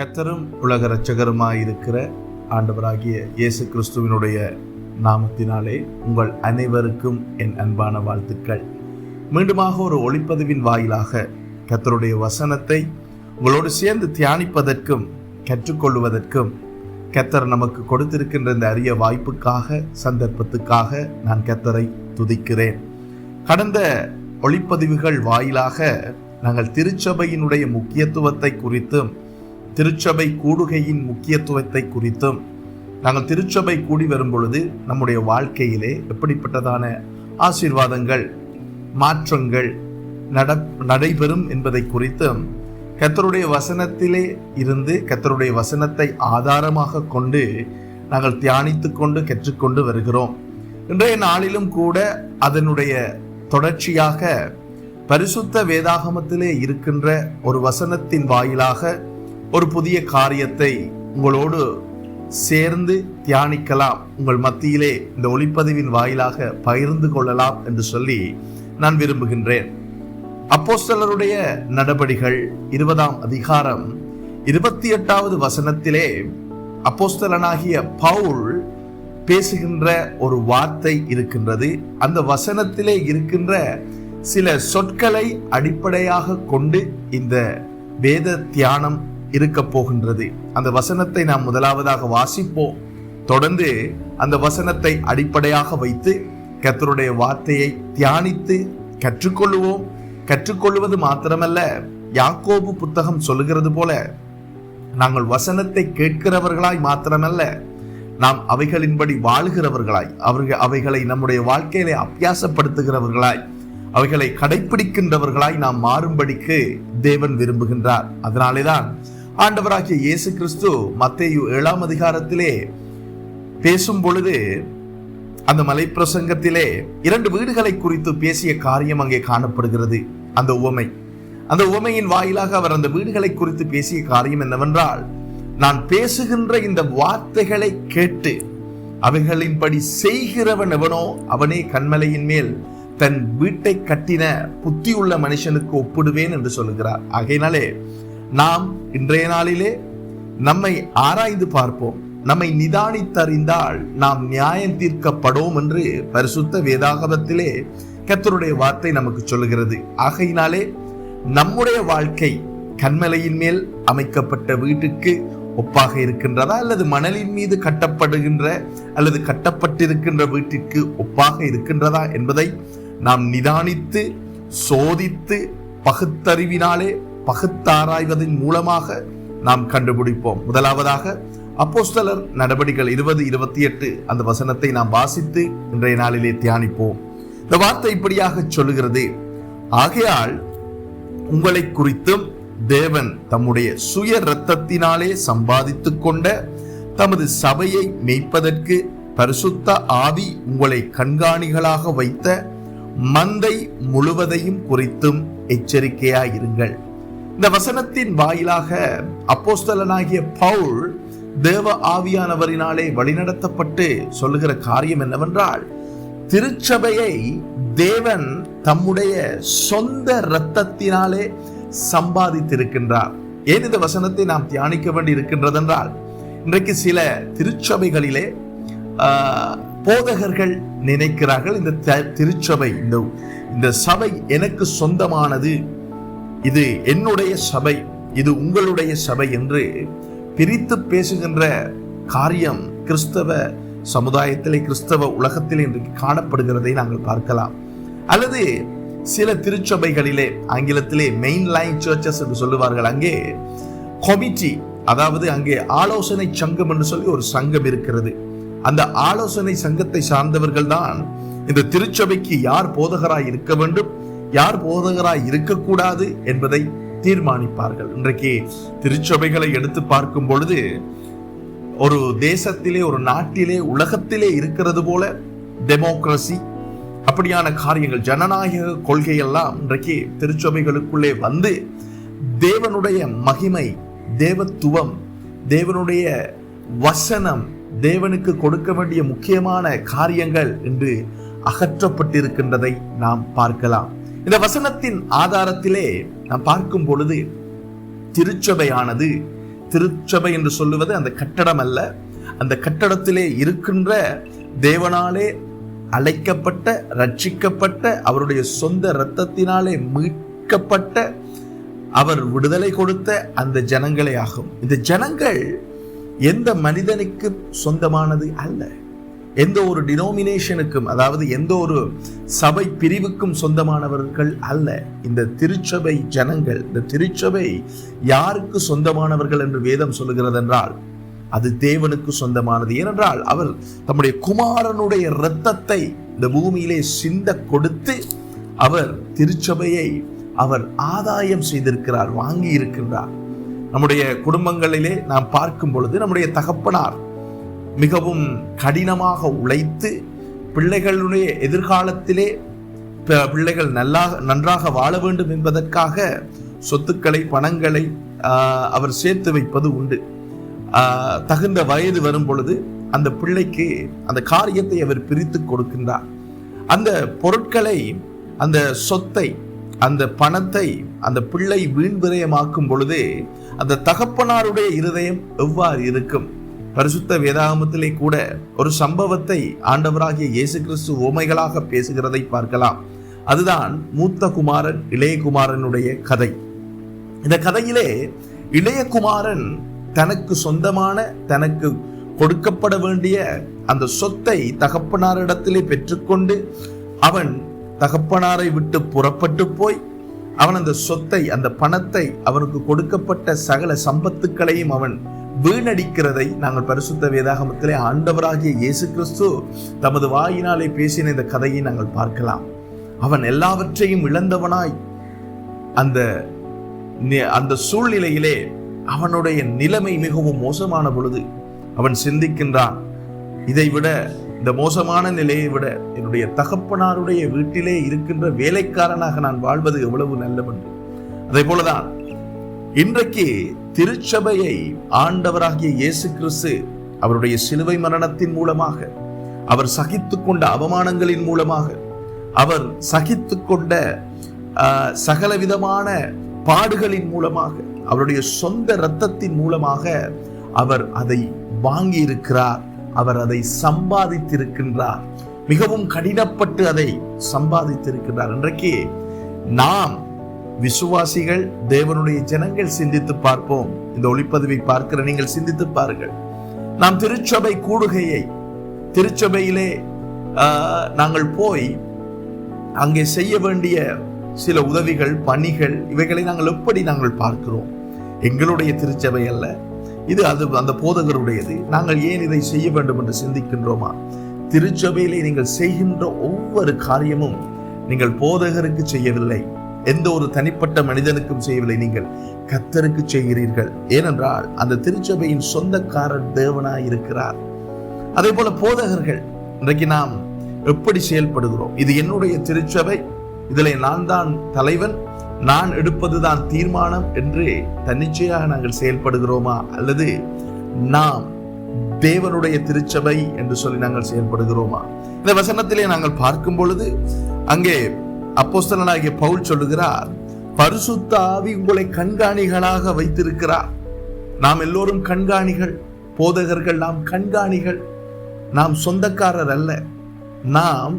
கத்தரும் உலக இரட்சகருமாயிருக்கிற ஆண்டவராகிய இயேசு கிறிஸ்துவினுடைய நாமத்தினாலே உங்கள் அனைவருக்கும் என் அன்பான வாழ்த்துக்கள். மீண்டுமாக ஒரு ஒளிப்பதிவின் வாயிலாக கத்தருடைய வசனத்தை உங்களோடு சேர்ந்து தியானிப்பதற்கும் கற்றுக்கொள்வதற்கும் கத்தர் நமக்கு கொடுத்திருக்கின்ற இந்த அரிய வாய்ப்புக்காக சந்தர்ப்பத்துக்காக நான் கத்தரை துதிக்கிறேன். கடந்த ஒளிப்பதிவுகள் வாயிலாக நாங்கள் திருச்சபையினுடைய முக்கியத்துவத்தை குறித்தும் திருச்சபை கூடுகையின் முக்கியத்துவத்தை குறித்தும் நாங்கள் திருச்சபை கூடி வரும் பொழுது நம்முடைய வாழ்க்கையிலே எப்படிப்பட்டதான ஆசீர்வாதங்கள் மாற்றங்கள் நட நடைபெறும் என்பதை குறித்தும் கத்தருடைய வசனத்திலே இருந்து கத்தருடைய வசனத்தை ஆதாரமாக கொண்டு நாங்கள் தியானித்து கொண்டு கற்றுக்கொண்டு வருகிறோம். இன்றைய நாளிலும் கூட அதனுடைய தொடர்ச்சியாக பரிசுத்த வேதாகமத்திலே இருக்கின்ற ஒரு வசனத்தின் வாயிலாக ஒரு புதிய காரியத்தை உங்களோடு சேர்ந்து தியானிக்கலாம். உங்கள் மத்தியிலே இந்த ஒளிப்பதிவின் வாயிலாக பகிர்ந்து கொள்ளலாம் என்று சொல்லி நான் விரும்புகின்றேன். அப்போஸ்தலருடைய நடபடிகள் இருபதாம் அதிகாரம் இருபத்தி எட்டாவது வசனத்திலே அப்போஸ்தலனாகிய பவுல் பேசுகின்ற ஒரு வார்த்தை இருக்கின்றது. அந்த வசனத்திலே இருக்கின்ற சில சொற்களை அடிப்படையாக கொண்டு இந்த வேத தியானம் இருக்க போகின்றது. அந்த வசனத்தை நாம் முதலாவதாக வாசிப்போம். தொடர்ந்து அந்த வசனத்தை அடிப்படையாக வைத்து கத்தருடைய வார்த்தையை தியானித்து கற்றுக்கொள்வோம் கற்றுக்கொள்வது மாத்திரமல்ல யாக்கோபு புத்தகம் சொல்லுகிறது போல நாங்கள் வசனத்தை கேட்கிறவர்களாய் மாத்திரமல்ல நாம் அவைகளின்படி வாழுகிறவர்களாய் அவர்கள் அவைகளை நம்முடைய வாழ்க்கையில அபியாசப்படுத்துகிறவர்களாய் அவைகளை கடைபிடிக்கின்றவர்களாய் நாம் மாறும்படிக்கு தேவன் விரும்புகின்றார். அதனாலேதான் ஆண்டவராகிய இயேசு கிறிஸ்து மத்தேயு ஏழாம் அதிகாரத்திலே பேசும் பொழுது அந்த மலை பிரசங்கத்திலே இரண்டு வீடுகளை குறித்து பேசிய காரியம் அங்கே காணப்படுகிறது. அந்த உவமை. அந்த உவமையின் வாயிலாக அவர் அந்த வீடுகளை குறித்து பேசிய காரியம் என்னவென்றால் நான் பேசுகின்ற இந்த வார்த்தைகளை கேட்டு அவைகளின்படி செய்கிறவன் எவனோ அவனே கண்மலையின் மேல் தன் வீட்டை கட்டின புத்தியுள்ள மனுஷனுக்கு ஒப்பிடுவேன் என்று சொல்லுகிறார். ஆகையினாலே நாம் இன்றைய நாளிலே நம்மை ஆராய்ந்து பார்ப்போம். நம்மை நிதானித்தறிந்தால் நாம் நியாயம் தீர்க்கப்படோம் என்று பரிசுத்த வேதாகமத்திலே கத்தருடைய வார்த்தை நமக்கு சொல்லுகிறது. ஆகையினாலே நம்முடைய வாழ்க்கை கண்மலையின் மேல் அமைக்கப்பட்ட வீட்டுக்கு ஒப்பாக இருக்கின்றதா? அல்லது மணலின் மீது கட்டப்படுகின்ற அல்லது கட்டப்பட்டிருக்கின்ற வீட்டிற்கு ஒப்பாக இருக்கின்றதா? என்பதை நாம் நிதானித்து சோதித்து பகுத்தறிவினாலே பகுத்தாராய்வதன் மூலமாக நாம் கண்டுபிடிப்போம். முதலாவதாக அப்போஸ்தலர் நடவடிக்கைகள் இருபது இருபத்தி எட்டு அந்த வசனத்தை நாம் வாசித்து இன்றைய நாளிலே தியானிப்போம். இந்த வார்த்தை இப்படியாக சொல்லுகிறது. ஆகையால் உங்களை குறித்தும் தேவன் தம்முடைய சுய இரத்தத்தினாலே சம்பாதித்து கொண்ட தமது சபையை மெய்ப்பதற்கு பரிசுத்த ஆவி உங்களை கண்காணிகளாக வைத்த மந்தை முழுவதையும் குறித்தும் எச்சரிக்கையாயிருங்கள். இந்த வசனத்தின் வாயிலாக அப்போஸ்தலனாகிய பவுல் தேவ ஆவியானவரினாலே வழிநடத்தப்பட்டு சொல்லுகிற காரியம் என்னவென்றால் திருச்சபையை தேவன் தம்முடைய சொந்த இரத்தத்தினாலே சம்பாதித்திருக்கின்றார். ஏன் இந்த வசனத்தை நாம் தியானிக்க வேண்டி இருக்கின்றதென்றால் இன்றைக்கு சில திருச்சபைகளிலே போதகர்கள் நினைக்கிறார்கள் இந்த திருச்சபை இந்த இந்த சபை எனக்கு சொந்தமானது இது என்னுடைய சபை இது உங்களுடைய சபை என்று பிரித்து பேசுகின்ற காரியம் கிறிஸ்தவ சமுதாயத்திலே கிறிஸ்தவ உலகத்திலே இன்றைக்கு காணப்படுகிறதை நாங்கள் பார்க்கலாம். அல்லது சில திருச்சபைகளிலே ஆங்கிலத்திலே மெயின் லைன் சர்ச்சஸ் என்று சொல்லுவார்கள். அங்கே கொமிட்டி அதாவது அங்கே ஆலோசனை சங்கம் என்று சொல்லி ஒரு சங்கம் இருக்கிறது. அந்த ஆலோசனை சங்கத்தை சார்ந்தவர்கள் தான் இந்த திருச்சபைக்கு யார் போதகராய் இருக்க வேண்டும்? யார் போதகராய் இருக்கக்கூடாது என்பதை தீர்மானிப்பார்கள். இன்றைக்கு திருச்சபைகளை எடுத்து பார்க்கும் பொழுது ஒரு தேசத்திலே ஒரு நாட்டிலே உலகத்திலே இருக்கிறது போல டெமோக்ரசி அப்படியான காரியங்கள் ஜனநாயக கொள்கையெல்லாம் இன்றைக்கு திருச்சபைகளுக்குள்ளே வந்து தேவனுடைய மகிமை தேவத்துவம் தேவனுடைய வசனம் தேவனுக்கு கொடுக்க வேண்டிய முக்கியமான காரியங்கள் என்று அகற்றப்பட்டிருக்கின்றதை நாம் பார்க்கலாம். இந்த வசனத்தின் ஆதாரத்திலே நாம் பார்க்கும் பொழுது திருச்சபையானது திருச்சபை என்று சொல்லுவது அந்த கட்டடம் அல்ல. அந்த கட்டடத்திலே இருக்கின்ற தேவனாலே அழைக்கப்பட்ட ரட்சிக்கப்பட்ட அவருடைய சொந்த இரத்தத்தினாலே மீட்கப்பட்ட அவர் விடுதலை கொடுத்த அந்த ஜனங்களே ஆகும். இந்த ஜனங்கள் எந்த மனிதனுக்கு சொந்தமானது அல்ல. எந்த ஒரு டினோமினேஷனுக்கும் அதாவது எந்த ஒரு சபை பிரிவுக்கும் சொந்தமானவர்கள் அல்ல. இந்த திருச்சபை ஜனங்கள் இந்த திருச்சபை யாருக்கு சொந்தமானவர்கள் என்று வேதம் சொல்லுகிறது என்றால் அது தேவனுக்கு சொந்தமானது. ஏனென்றால் அவர் தம்முடைய குமாரனுடைய இரத்தத்தை இந்த பூமியிலே சிந்த கொடுத்து அவர் திருச்சபையை அவர் ஆதாயம் செய்திருக்கிறார் வாங்கி இருக்கின்றார் நம்முடைய குடும்பங்களிலே நாம் பார்க்கும் பொழுது நம்முடைய தகப்பனார் மிகவும் கடினமாக உழைத்து பிள்ளைகளுடைய எதிர்காலத்திலே பிள்ளைகள் நல்லா நன்றாக வாழ வேண்டும் என்பதற்காக சொத்துக்களை பணங்களை அவர் சேர்த்து வைப்பது உண்டு. தகுந்த வயது வரும் பொழுது அந்த பிள்ளைக்கு அந்த காரியத்தை அவர் பிரித்து கொடுக்கின்றார். அந்த பொருட்களை அந்த சொத்தை அந்த பணத்தை அந்த பிள்ளை வீண் விரயமாக்கும் பொழுது அந்த தகப்பனாருடைய இருதயம் எவ்வாறு இருக்கும்? பரிசுத்த வேதாகமத்திலே கூட ஒரு சம்பவத்தை ஆண்டவராகிய இயேசு கிறிஸ்து ஓமைகளாக பேசுகிறதை பார்க்கலாம். அதுதான் மூத்த குமாரன் இளையகுமாரனுடைய கதை. இந்த கதையிலே இளையகுமாரன் தனக்கு சொந்தமான தனக்கு கொடுக்கப்பட வேண்டிய அந்த சொத்தை தகப்பனாரிடத்திலே பெற்றுக்கொண்டு அவன் தகப்பனாரை விட்டு புறப்பட்டு போய் அவன் அந்த சொத்தை அந்த பணத்தை அவனுக்கு கொடுக்கப்பட்ட சகல சம்பத்துக்களையும் அவன் வீணடிக்கிறதை நாங்கள் பரிசுத்த வேதாகமத்திலே ஆண்டவராகிய இயேசு கிறிஸ்து தமது வாயினாலே பேசின இந்த கதையை நாங்கள் பார்க்கலாம். அவன் எல்லாவற்றையும் இழந்தவனாய். அந்த அந்த சூழ்நிலையிலே அவனுடைய நிலைமை மிகவும் மோசமான பொழுது அவன் சிந்திக்கின்றான். இதை விட இந்த மோசமான நிலையை விட என்னுடைய தகப்பனாருடைய வீட்டிலே இருக்கின்ற வேலைக்காரனாக நான் வாழ்வது எவ்வளவு நல்லவன் அதே போலதான் இன்றைக்கு திருச்சபையை ஆண்டவராகிய இயேசு கிறிஸ்து அவருடைய சிலுவை மரணத்தின் மூலமாக அவர் சகித்து கொண்ட அவமானங்களின் மூலமாக அவர் சகித்து கொண்ட ஆஹ், சகலவிதமான பாடுகளின் மூலமாக அவருடைய சொந்த இரத்தத்தின் மூலமாக அவர் அதை வாங்கி இருக்கிறார் அவர் அதை சம்பாதித்திருக்கின்றார் மிகவும் கடினப்பட்டு அதை சம்பாதித்திருக்கின்றார். இன்றைக்கு நாம் விசுவாசிகள் தேவனுடைய ஜனங்கள் சிந்தித்து பார்ப்போம். இந்த ஒளிப்பதிவை பார்க்கிற நீங்கள் சிந்தித்து பாருங்கள். நாம் திருச்சபை கூடுகையை திருச்சபையிலே நாங்கள் போய் அங்கே செய்ய வேண்டிய சில உதவிகள் பணிகள் இவைகளை நாங்கள் எப்படி நாங்கள் பார்க்கிறோம்? எங்களுடைய திருச்சபை அல்ல. இது அது அந்த போதகருடையது. நாங்கள் ஏன் இதை செய்ய வேண்டும் என்று சிந்திக்கின்றோமா? திருச்சபையிலே நீங்கள் செய்கின்ற ஒவ்வொரு காரியமும் நீங்கள் போதகருக்கு செய்யவில்லை. எந்த ஒரு தனிப்பட்ட மனிதனுக்கும் செய்யவில்லை நீங்கள். கத்தருக்கு செய்கிறீர்கள். ஏனென்றால் அந்த திருச்சபையின் சொந்தக்காரர் தேவனாய் இருக்கிறார். அதே போல போதகர்கள் இன்றைக்கு நாம் எப்படி செயல்படுகிறோம்? இது என்னுடைய திருச்சபை இதில் நான் தான் தலைவன் நான் எடுப்பதுதான் தீர்மானம் என்று தன்னிச்சையாக நாங்கள் செயல்படுகிறோமா? அல்லது நாம் தேவனுடைய திருச்சபை என்று சொல்லி நாங்கள் செயல்படுகிறோமா? இந்த வசனத்திலே நாங்கள் பார்க்கும் பொழுது அங்கே அப்போஸ்தலனாகிய பவுல் சொல்லுகிறார் பரிசுத்த ஆவி உங்களை கண்காணிகளாக வைத்திருக்கிறார். நாம் எல்லோரும் கண்காணிகள் போதகர்கள் நாம் கண்காணிகள் நாம் சொந்தக்காரர் அல்ல. நாம்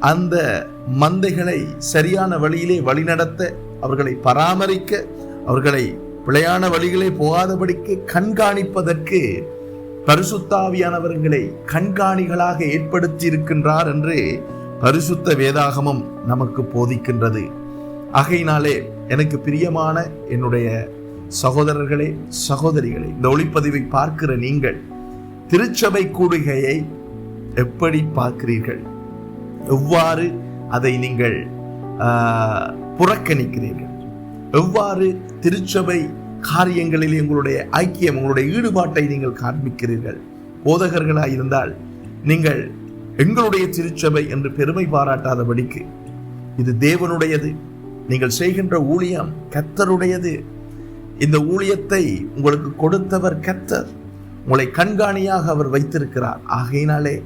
அந்த மந்தைகளை சரியான வழியிலே வழிநடத்த அவர்களை பராமரிக்க அவர்களை பிழையான வழிகளே போகாதபடிக்கு கண்காணிப்பதற்கு பரிசுத்தாவியானவர்களை கண்காணிகளாக ஏற்படுத்தி இருக்கின்றார் என்று பரிசுத்த வேதாகமம் நமக்கு போதிக்கின்றது. ஆகையினாலே எனக்கு பிரியமான என்னுடைய சகோதரர்களே சகோதரிகளே இந்த ஒளிப்பதிவை பார்க்கிற நீங்கள் திருச்சபை கூடுகையை எப்படி பார்க்கிறீர்கள்? எவ்வாறு அதை நீங்கள் புறக்கணிக்கிறீர்கள்? எவ்வாறு திருச்சபை காரியங்களில் உங்களுடைய ஐக்கியம் உங்களுடைய ஈடுபாட்டை நீங்கள் காண்பிக்கிறீர்கள்? போதகர்களாக இருந்தால் நீங்கள் எங்களுடைய திருச்சபை என்று பெருமை பாராட்டாதபடிக்கு இது தேவனுடையது. நீங்கள் செய்கின்ற ஊழியம் கத்தருடையது இந்த ஊழியத்தை உங்களுக்கு கொடுத்தவர் கத்தர் உங்களை கண்காணியாக அவர் வைத்திருக்கிறார். ஆகையினாலே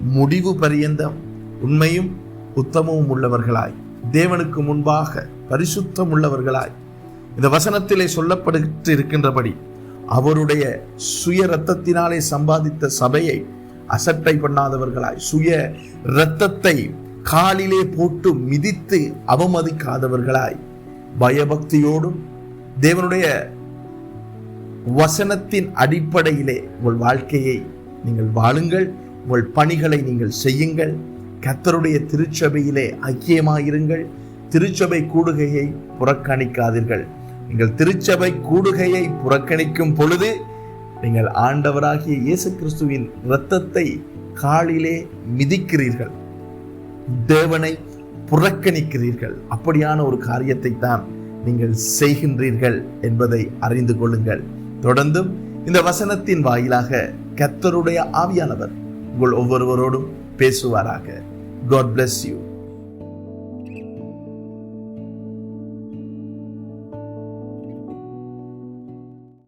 முடிவு பரியந்தம் உண்மையும் உத்தமமும் உள்ளவர்களாய். தேவனுக்கு முன்பாக பரிசுத்தம் உள்ளவர்களாய். இந்த வசனத்திலே சொல்லப்பட்டு இருக்கின்றபடி அவருடைய சுய ரத்தத்தினாலே சம்பாதித்த சபையை அசட்டை பண்ணாதவர்களாய் சுய இரத்தத்தை காலிலே போட்டு மிதித்து அவமதிக்காதவர்களாய் பயபக்தியோடும் தேவனுடைய வசனத்தின் அடிப்படையிலே உங்கள் வாழ்க்கையை நீங்கள் வாழுங்கள் உங்கள் பணிகளை நீங்கள் செய்யுங்கள் கத்தருடைய திருச்சபையிலே ஐக்கியமாயிருங்கள் திருச்சபை கூடுகையை புறக்கணிக்காதீர்கள். நீங்கள் திருச்சபை கூடுகையை புறக்கணிக்கும் பொழுது நீங்கள் ஆண்டவராகிய இயேசு கிறிஸ்துவின் இரத்தத்தை காலிலே மிதிக்கிறீர்கள். தேவனை புறக்கணிக்கிறீர்கள். அப்படியான ஒரு காரியத்தை தான் நீங்கள் செய்கின்றீர்கள் என்பதை அறிந்து கொள்ளுங்கள். தொடர்ந்தும் இந்த வசனத்தின் வாயிலாக கத்தருடைய ஆவியானவர் உங்கள் ஒவ்வொருவரோடும் பேசுவாராக. God bless you